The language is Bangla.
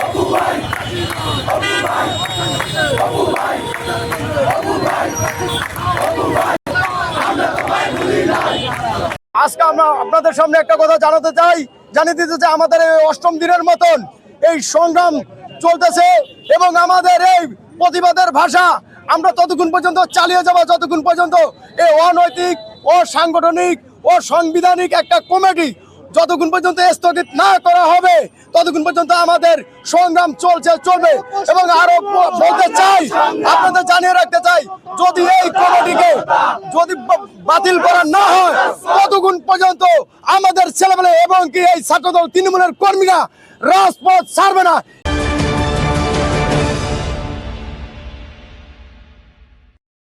Abu Bakr, Abu Bakr, Abu Bakr, Abu Bakr. আজকে আমরা আপনাদের সামনে একটা কথা জানাতে চাই। জানিয়ে দিতে চাই, আমাদের এই অষ্টম দিনের মতন এই সংগ্রাম চলতেছে এবং আমাদের এই প্রতিবাদের ভাষা আমরা ততক্ষণ পর্যন্ত চালিয়ে যাব, যতক্ষণ পর্যন্ত এই অনৈতিক ও সাংগঠনিক ও সাংবিধানিক একটা কমিটি যতক্ষণ পর্যন্ত স্থগিত না করা হবে ততক্ষণ পর্যন্ত আমাদের সংগ্রাম চলছে, চলবে এবং আরও বলতে চাই, আপনাদের জানিয়ে রাখতে চাই, যদি এই কমিটিকে যদি বাতিল করা না হয়, ততক্ষণ পর্যন্ত আমাদের ছেলেমেলে এবং কি এই ছাত্রদল তৃণমূলের কর্মীরা রাজপথ ছাড়বে না।